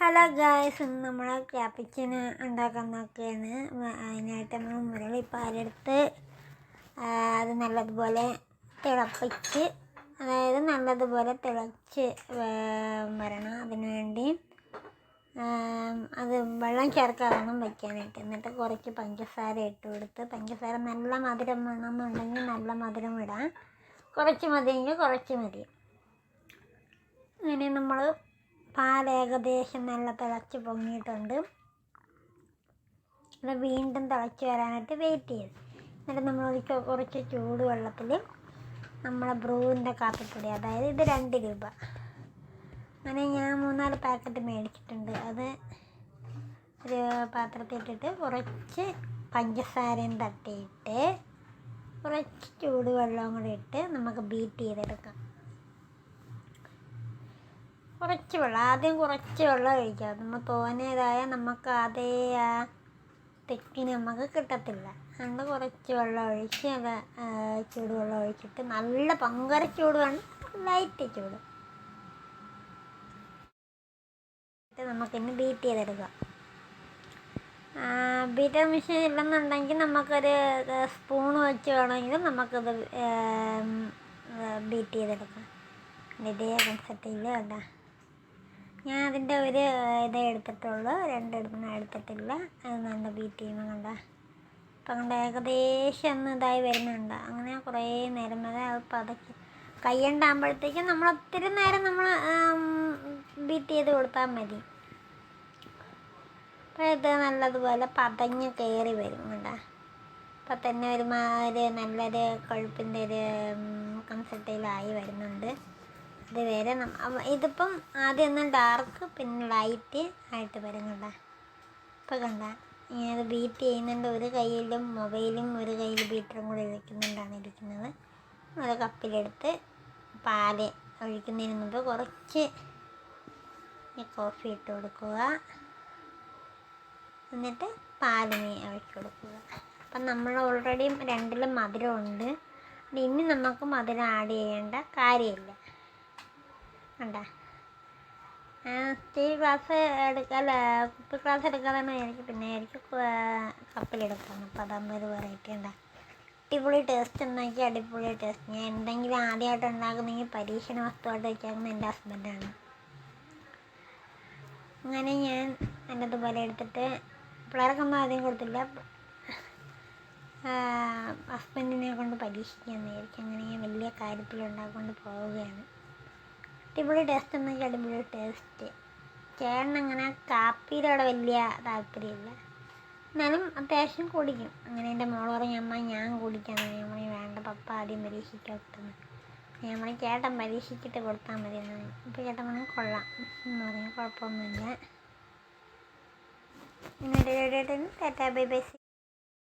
Hello guys ഇന്ന് നമ്മൾ ക്യാപ്പിച്ചിന് ഉണ്ടാക്കാൻ നോക്കുകയാണ് അതിനായിട്ട് നമ്മൾ മുരളി പാലെടുത്ത് അത് നല്ലതുപോലെ തിളപ്പിച്ച് അതായത് നല്ലതുപോലെ തിളച്ച് വരണം അതിന് വേണ്ടി. അത് വെള്ളം ചേർക്കാതൊന്നും വയ്ക്കാനായിട്ട് എന്നിട്ട് കുറച്ച് പഞ്ചസാര ഇട്ട് കൊടുത്ത് പഞ്ചസാര നല്ല മധുരം വേണമെന്നുണ്ടെങ്കിൽ നല്ല മധുരം ഇടാം. കുറച്ച് മതിയെങ്കിൽ കുറച്ച് മതി. അങ്ങനെ നമ്മൾ പാൽ ഏകദേശം നല്ല തിളച്ച് പൊങ്ങിയിട്ടുണ്ട്. അത് വീണ്ടും തിളച്ച് വരാനായിട്ട് വെയിറ്റ് ചെയ്ത് എന്നിട്ട് നമ്മൾ കുറച്ച് ചൂടുവെള്ളത്തിൽ നമ്മളെ ബ്രൂവിന്റെ കാപ്പിപ്പൊടി അതായത് ഇത് രണ്ട് രൂപ. അങ്ങനെ ഞാൻ മൂന്നാൽ പാക്കറ്റ് മേടിച്ചിട്ടുണ്ട്. അത് ഒരു പാത്രത്തിൽ ഇട്ടിട്ട് കുറച്ച് പഞ്ചസാരയും തട്ടിയിട്ട് കുറച്ച് ചൂടുവെള്ളവും കൂടി ഇട്ട് നമുക്ക് ബീറ്റ് ചെയ്തെടുക്കാം. കുറച്ച് വെള്ളം ആദ്യം കുറച്ച് വെള്ളം ഒഴിക്കുക. നമ്മൾ തോന്നിയതായാൽ നമുക്ക് അതേ ആ തെക്കിന് നമുക്ക് കിട്ടത്തില്ല. അതുകൊണ്ട് കുറച്ച് വെള്ളം ഒഴിച്ച് അത് ചൂടുവെള്ളം ഒഴിച്ചിട്ട് നല്ല പങ്കര ചൂട് വേണം. ലൈറ്റ് ചൂട്. എന്നിട്ട് നമുക്കിനി ബീറ്റ് ചെയ്തെടുക്കാം ബീറ്റർ മെഷീൻ ഇല്ലെന്നുണ്ടെങ്കിൽ നമുക്കൊരു സ്പൂൺ വെച്ച് വേണമെങ്കിൽ നമുക്കത് ബീറ്റ് ചെയ്തെടുക്കാം. ഇതേ കൺസെപ്റ്റില്ല കേട്ടോ ഞാൻ അതിന്റെ ഒരു ഇതേ എടുത്തിട്ടുള്ളൂ. രണ്ടെടുത്തിന് എടുത്തിട്ടില്ല. അത് നല്ല ബീറ്റ് ചെയ്യുമ്പോൾ കണ്ട. അപ്പം കണ്ട ഏകദേശം ഒന്ന് ഇതായി വരുന്നുണ്ട് അങ്ങനെ കുറേ നേരം വരെ അത് പതക്കി കയ്യുണ്ടാകുമ്പോഴത്തേക്കും നമ്മൾ ഒത്തിരി നേരം നമ്മൾ ബീറ്റ് ചെയ്ത് കൊടുത്താൽ മതി. അപ്പോൾ ഇത് നല്ലതുപോലെ പതഞ്ഞ് കയറി വരും കണ്ട. അപ്പം തന്നെ ഒരുമാതിരി നല്ലൊരു കൊഴുപ്പിന്റെ ഒരു കൺസെപ്റ്റിലായി വരുന്നുണ്ട്. അതുവരെ വരണം. ഇതിപ്പം ആദ്യം ഒന്ന് ഡാർക്ക് പിന്നെ ലൈറ്റ് ആയിട്ട് വരും കണ്ട ഇപ്പം കണ്ട ഇങ്ങനെ ബീറ്റ് ചെയ്യുന്നുണ്ട്. ഒരു കയ്യിലും മൊബൈലും ഒരു കയ്യിൽ ബീറ്ററും കൂടി ഇരിക്കുന്നുണ്ടാണ് ഇരിക്കുന്നത്. ഒരു കപ്പിലെടുത്ത് പാൽ ഒഴിക്കുന്നതിന് മുമ്പ് കുറച്ച് കോഫി ഇട്ട് കൊടുക്കുക. എന്നിട്ട് പാലിന് ഒഴിച്ചു കൊടുക്കുക. അപ്പം നമ്മൾ ഓൾറെഡി രണ്ടിലും മധുരമുണ്ട്. ഇനി നമുക്ക് മധുരം ആഡ് ചെയ്യേണ്ട കാര്യമില്ല. കണ്ട. സ്റ്റീൽ ഗ്ലാസ് എടുക്കാല്ല? കുപ്പി ഗ്ലാസ് എടുക്കാതാണ് എനിക്ക് പിന്നെ എനിക്ക് കപ്പിലെടുക്കണം അപ്പോൾ അതാകുമ്പോൾ ഒരു വെറൈറ്റി ഉണ്ട്. അടിപൊളി ടേസ്റ്റ് ഉണ്ടാക്കി അടിപൊളി ടേസ്റ്റ് ഞാൻ എന്തെങ്കിലും ആദ്യമായിട്ട് ഉണ്ടാക്കുന്നെങ്കിൽ പരീക്ഷണ വസ്തുവായിട്ട് വെച്ചേക്കുന്നത് എന്റെ ഹസ്ബൻഡാണ് അങ്ങനെ ഞാൻ എന്റെ എന്നതുപോലെ എടുത്തിട്ട് പിള്ളേർക്കൊന്നും ആദ്യം കൊടുത്തില്ല. ഹസ്ബൻഡിനെ കൊണ്ട് പരീക്ഷിക്കാമെന്ന് വിചാരിച്ചു അങ്ങനെ ഞാൻ വലിയ കാര്യത്തിൽ ഉണ്ടാക്കൊണ്ട് പോവുകയാണ്. അടിപൊളി ടേസ്റ്റ് എന്നൊക്കെ അടിപൊളി ടേസ്റ്റ് ചേട്ടൻ അങ്ങനെ കാപ്പിയിലൂടെ വലിയ താല്പര്യമില്ല. എന്നാലും അത്യാവശ്യം കുടിക്കും. അങ്ങനെ എന്റെ മോൾ പറഞ്ഞു അമ്മ ഞാൻ കുടിക്കാൻ ഞാൻ പറഞ്ഞു വേണ്ട പപ്പ ആദ്യം പരീക്ഷിക്കട്ടെന്ന് ഞാൻ പറഞ്ഞു ചേട്ടൻ പരീക്ഷിച്ചിട്ട് കൊടുത്താൽ മതി. എന്ന് പറഞ്ഞു അപ്പോൾ ചേട്ടൻ പറഞ്ഞു കൊള്ളാം. എന്ന് പറഞ്ഞു കുഴപ്പമൊന്നുമില്ല. ഇങ്ങനെ ടാറ്റാ ബൈ ബൈ